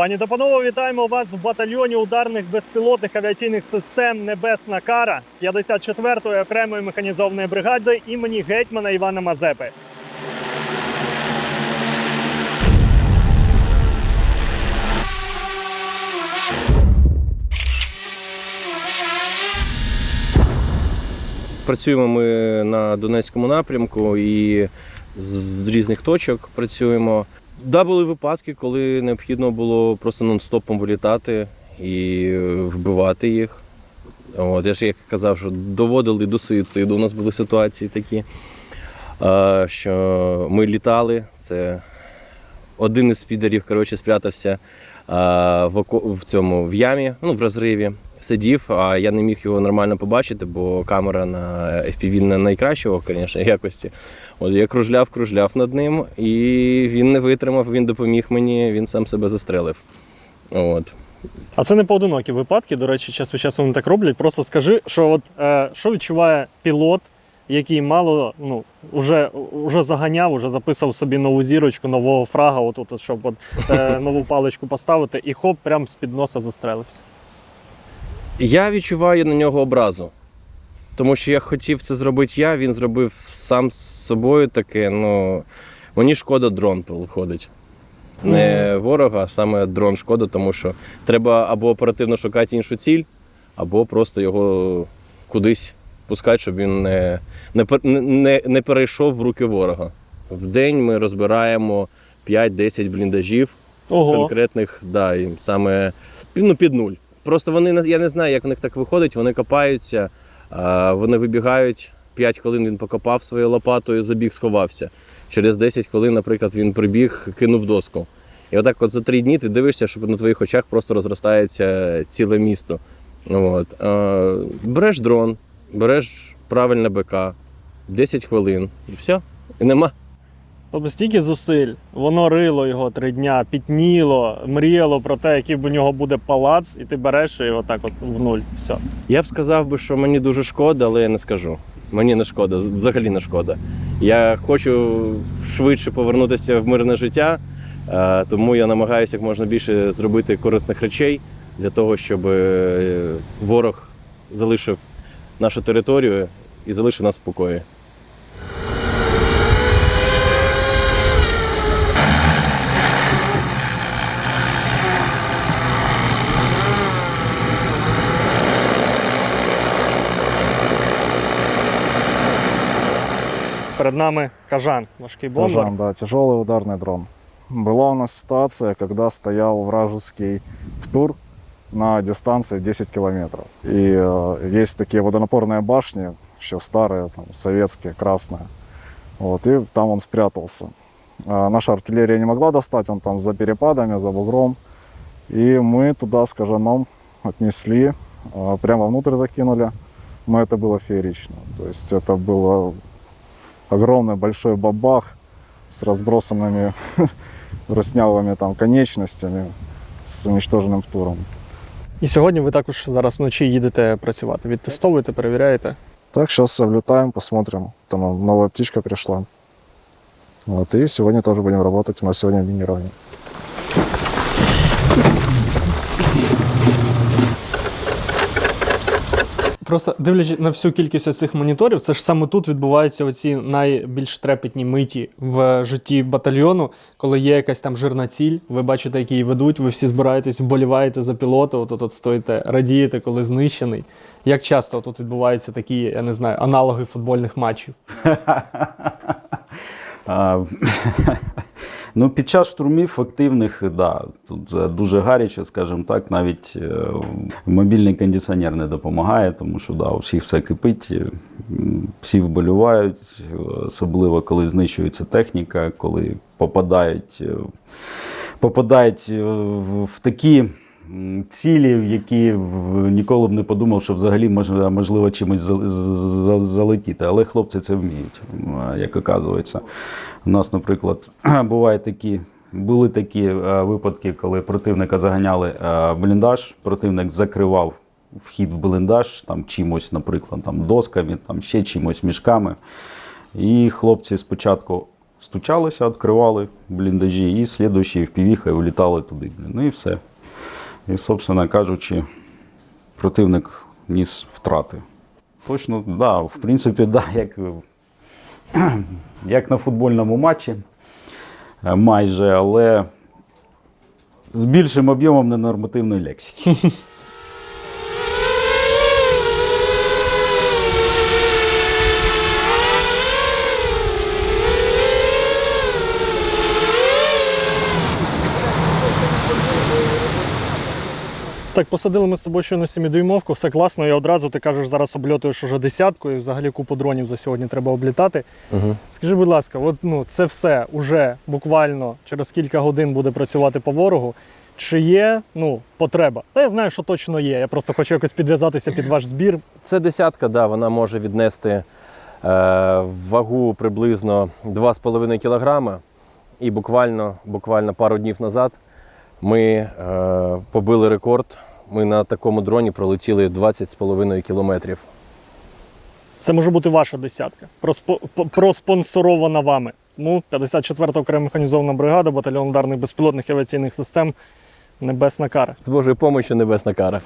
Пані та панове, вітаємо вас в батальйоні ударних безпілотних авіаційних систем Небесна Кара 54-ї окремої механізованої бригади імені гетьмана Івана Мазепи. Працюємо ми на Донецькому напрямку і з, різних точок працюємо. Да, були випадки, коли необхідно було просто нон-стопом вилітати і е, вбивати їх. От, я ж як казав, що доводили до суїциду. У нас були ситуації такі, що ми літали. Це один із спідерів коротше, спрятався в цьому в ямі, ну, в розриві. Сидів, а я не міг його нормально побачити, бо камера на FPV не найкращого, звісно, якості. От я кружляв, кружляв над ним, і він не витримав, він допоміг мені, він сам себе застрелив. От. А це не поодинокі випадки. До речі, час від часу вони так роблять. Просто скажи, що от е, що відчуває пілот, який мало ну вже, вже заганяв, вже записав собі нову зірочку, нового фрага, от, от, щоб от, е, нову паличку поставити, і хоп, прям з-під носа застрелився. Я відчуваю на нього образу. Тому що я хотів це зробити я, він зробив сам з собою таке. Ну, мені шкода дрон виходить. Не ворога, а саме дрон шкода, тому що треба або оперативно шукати іншу ціль, або просто його кудись пускати, щоб він не, не, не, не перейшов в руки ворога. В день ми розбираємо 5-10 бліндажів Ого. конкретних, да, і саме ну, під нуль. Просто вони я не знаю, як в них так виходить. Вони копаються, вони вибігають 5 хвилин. Він покопав своєю лопатою, забіг, сховався. Через 10 хвилин, наприклад, він прибіг, кинув доску. І отак, от за три дні ти дивишся, що на твоїх очах просто розростається ціле місто. От. Береш дрон, береш правильне БК, 10 хвилин, і все. І нема. Тобто стільки зусиль, воно рило його три дня, пітніло, мріяло про те, який в нього буде палац, і ти береш і отак от в нуль. Все. Я б сказав би, що мені дуже шкода, але я не скажу. Мені не шкода, взагалі не шкода. Я хочу швидше повернутися в мирне життя, е, тому я намагаюся як можна більше зробити корисних речей для того, щоб е, ворог залишив нашу територію і залишив нас в спокої. Перед нами кажан, важкий бомбар. Кажан, да, тяжелый ударный дрон. Была у нас ситуация, когда стоял вражеский ПТУР на дистанции 10 километров. И э, есть такие водонапорные башни, еще старые, там, советские, красные. Вот, и там он спрятался. А наша артиллерия не могла достать, он там за перепадами, за бугром. И мы туда с кажаном отнесли, э, прямо внутрь закинули. Но это было феерично. То есть это было огромный большой бабах с разбросанными руснявыми там конечностями, с уничтоженным туром. І сьогодні ви також зараз вночі їдете працювати. Відтестовуєте, перевіряєте. Так, сейчас облетаем, посмотрим. Там новая птичка пришла. Вот, и сегодня тоже будем работать. У нас сегодня минирование. Просто дивлячись на всю кількість цих моніторів, це ж саме тут відбуваються оці найбільш трепетні миті в житті батальйону, коли є якась там жирна ціль, ви бачите, які її ведуть, ви всі збираєтесь, вболіваєте за пілота, от от стоїте, радієте, коли знищений. Як часто тут відбуваються такі, я не знаю, аналоги футбольних матчів? Ну, під час штурмів активних, да, тут дуже гаряче, скажімо так, навіть е, мобільний кондиціонер не допомагає, тому що да, у всіх все кипить, е, всі вболівають, е, особливо коли знищується техніка, коли попадають, е, попадають е, в такі цілі, які ніколи б не подумав, що взагалі можливо чимось за- за- залетіти. Але хлопці це вміють, як оказується. У нас, наприклад, бувають такі. Були такі випадки, коли противника заганяли бліндаж, противник закривав вхід в бліндаж там чимось, наприклад, там досками, там ще чимось мішками. І хлопці спочатку стучалися, відкривали бліндажі, і слідуючі впівіхи влітали туди. Ну і все. І, собственно кажучи, противник ніс втрати. Точно, да, в принципі, да, як, як на футбольному матчі е, майже, але з більшим об'ємом ненормативної лексики. Так, посадили ми з тобою щойно сімідюймовку, все класно, і одразу ти кажеш, зараз обльотуєш уже десятку, і взагалі купу дронів за сьогодні треба облітати. Угу. Скажи, будь ласка, от, ну, це все уже буквально через кілька годин буде працювати по ворогу. Чи є ну, потреба? Та я знаю, що точно є. Я просто хочу якось підв'язатися під ваш збір. Це десятка, да, вона може віднести е, вагу приблизно 2,5 кг. І буквально, буквально пару днів назад ми е, побили рекорд. Ми на такому дроні пролетіли 20,5 кілометрів. Це може бути ваша десятка, проспо- проспонсорована вами. Ну, 54-та окрема механізована бригада, батальйон ударних безпілотних авіаційних систем Небесна кара. З Божою помощю небесна кара.